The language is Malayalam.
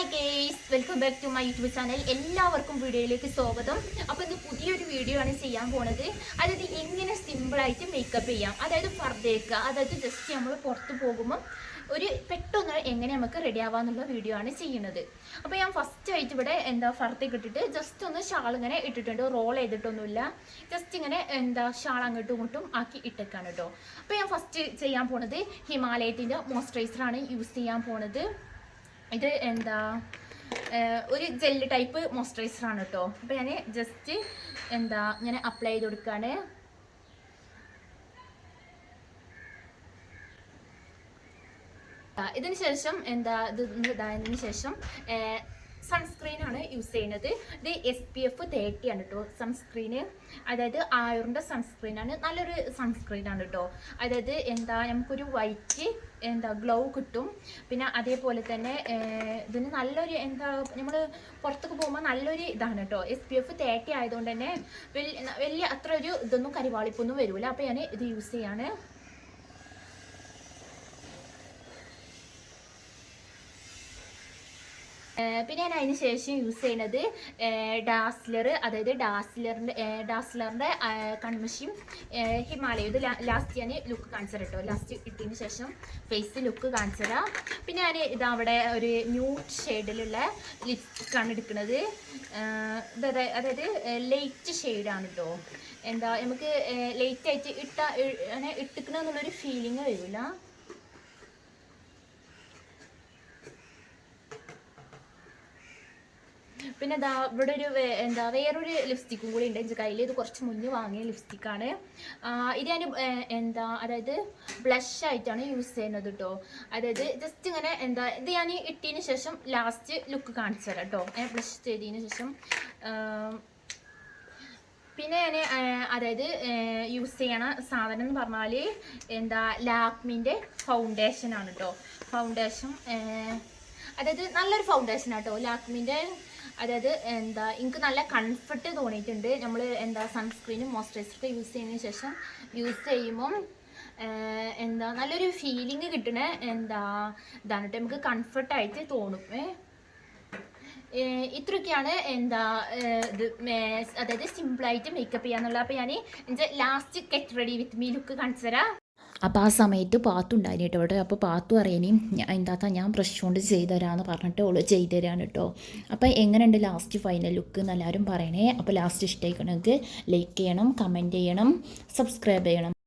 Hi guys welcome back to my YouTube channel എല്ലാവർക്കും വീഡിയോയിലേക്ക് സ്വാഗതം. അപ്പോൾ ഇത് പുതിയൊരു വീഡിയോ ആണ് ചെയ്യാൻ പോണത്. അതായത് എങ്ങനെ സിമ്പിളായിട്ട് മേക്കപ്പ് ചെയ്യാം. അതായത് ഫർദേക്ക അതായത് ജസ്റ്റ് നമ്മൾ പുറത്ത് പോകുമ്പോൾ ഒരു പെട്ടെന്ന് എങ്ങനെ നമുക്ക് റെഡി ആവാന്നുള്ള വീഡിയോ ആണ് ചെയ്യുന്നത്. അപ്പോൾ ഞാൻ ഫസ്റ്റ് ആയിട്ട് ഇവിടെ എന്താ ഫർത്തേക്ക് ഇട്ടിട്ട് ജസ്റ്റ് ഒന്ന് ഷാൾ ഇങ്ങനെ ഇട്ടിട്ടുണ്ട്. റോൾ ചെയ്തിട്ടൊന്നുമില്ല. ജസ്റ്റ് ഇങ്ങനെ എന്താ ഷാൾ അങ്ങോട്ടും ഇങ്ങോട്ടും ആക്കി ഇട്ടേക്കാണ് കേട്ടോ അപ്പോൾ ഞാൻ ഫസ്റ്റ് ചെയ്യാൻ പോണത് ഹിമാലയത്തിന്റെ മോയ്സ്ചറൈസറാണ് യൂസ് ചെയ്യാൻ പോണത്. ഇത് എന്താ ഒരു ജെല്ല് ടൈപ്പ് മോയ്സ്ചറൈസർ ആണ് കേട്ടോ അപ്പോൾ ഞാൻ ജസ്റ്റ് എന്താ ഇങ്ങനെ അപ്ലൈ ചെയ്ത് കൊടുക്കുകയാണ് ഇതിന് ശേഷം എന്താ ഇത് ഇതായതിനു ശേഷം സൺസ്ക്രീൻ ആണ് യൂസ് ചെയ്യുന്നത്. ഇത് എസ് പി എഫ് തേർട്ടി ആണ് കേട്ടോ സൺസ്ക്രീന് അതായത് ആയുറിന്റെ സൺസ്ക്രീൻ ആണ്. നല്ലൊരു സൺസ്ക്രീൻ ആണ് കേട്ടോ അതായത് എന്താ നമുക്കൊരു വൈറ്റ് എന്താ ഗ്ലൗ കിട്ടും. പിന്നെ അതേപോലെ തന്നെ ഇതിന് നല്ലൊരു എന്താ നമ്മൾ പുറത്തൊക്കെ പോകുമ്പോൾ നല്ലൊരു ഇതാണ് കേട്ടോ എസ് പി എഫ് തേർട്ടി ആയതുകൊണ്ട് തന്നെ വലിയ അത്ര ഒരു ഇതൊന്നും കരിവാളിപ്പൊന്നും വരില്ല അപ്പോൾ ഞാൻ ഇത് യൂസ് ചെയ്യാണ്. പിന്നെ ഞാൻ അതിന് ശേഷം യൂസ് ചെയ്യുന്നത് ഡാസ്ലർ അതായത് ഡാസ്ലറിന്റെ ഡാസ്ലറിന്റെ കൺമഷിയും ഹിമാലയ. ഇത് ലാസ്റ്റ് ഞാൻ ലുക്ക് കാണിച്ചു കേട്ടോ ലാസ്റ്റ് ഇട്ടതിന് ശേഷം ഫേസ് ലുക്ക് കാണിച്ചു തരാം പിന്നെ ഞാൻ ഇതവിടെ ഒരു ന്യൂട്ട് ഷെയ്ഡിലുള്ള ലിപ്സ്റ്റിക്കാണ് എടുക്കുന്നത്. അതായത് ലൈറ്റ് ഷെയ്ഡാണ് കേട്ടോ എന്താ നമുക്ക് ലൈറ്റ് ആയിട്ട് ഇട്ട ഇട്ടിക്കണമെന്നുള്ളൊരു ഫീലിംഗ് വരില്ല പിന്നെ ഇവിടെ ഒരു എന്താ വേറൊരു ലിപ്സ്റ്റിക്കും കൂടി ഉണ്ട്. എന്റെ കയ്യിൽ ഇത് കുറച്ച് മുന്നേ വാങ്ങിയ ലിപ്സ്റ്റിക്കാണ്. ഇത് ഞാൻ എന്താ അതായത് ബ്ലഷ് ആയിട്ടാണ് യൂസ് ചെയ്യുന്നത് കേട്ടോ അതായത് ജസ്റ്റ് ഇങ്ങനെ എന്താ ഇത് ഞാൻ ഇട്ടതിന് ശേഷം ലാസ്റ്റ് ലുക്ക് കാണിച്ചു തരാം കേട്ടോ ബ്ലഷ് ചെയ്തതിന് ശേഷം പിന്നെ ഞാൻ അതായത് യൂസ് ചെയ്യണ സാധനം എന്ന് പറഞ്ഞാൽ എന്താ ലാക്മിന്റെ ഫൗണ്ടേഷൻ ആണ് കേട്ടോ ഫൗണ്ടേഷൻ അതായത് നല്ലൊരു ഫൗണ്ടേഷൻ ആട്ടോ. ലാക്മിന്റെ അതായത് എന്താ എനിക്ക് നല്ല കംഫർട്ട് തോന്നിയിട്ടുണ്ട്. നമ്മൾ എന്താ സൺസ്ക്രീനും മോയ്സ്ചറൈസറൊക്കെ യൂസ് ചെയ്തതിന് ശേഷം യൂസ് ചെയ്യുമ്പം എന്താ നല്ലൊരു ഫീലിംഗ് കിട്ടണ എന്താ ഇതാണ് കേട്ടോ നമുക്ക് കംഫർട്ടായിട്ട് തോന്നും. ഇത്രയൊക്കെയാണ് എന്താ ഇത് അതായത് സിമ്പിളായിട്ട് മേക്കപ്പ് ചെയ്യാന്നുള്ളത്. അപ്പോൾ ഞാൻ എന്റെ last get ready with me look കാണിച്ചു തരാം. അപ്പോൾ ആ സമയത്ത് പാത്തു ഉണ്ടായിരുന്നു കേട്ടോ. ഇവിടെ അപ്പോൾ പാത്തു ഞാൻ എന്താ ഞാൻ ബ്രഷ് കൊണ്ട് ചെയ്തു തരാമെന്ന് പറഞ്ഞിട്ട് ഓൾ ചെയ്തു കേട്ടോ. അപ്പോൾ എങ്ങനെയുണ്ട് ലാസ്റ്റ് ഫൈനൽ ലുക്ക് എന്ന് എല്ലാവരും പറയണേ. അപ്പോൾ ലാസ്റ്റ് ഇഷ്ടമായിക്കണമെങ്കിൽ ലൈക്ക് ചെയ്യണം കമന്റ് ചെയ്യണം സബ്സ്ക്രൈബ് ചെയ്യണം.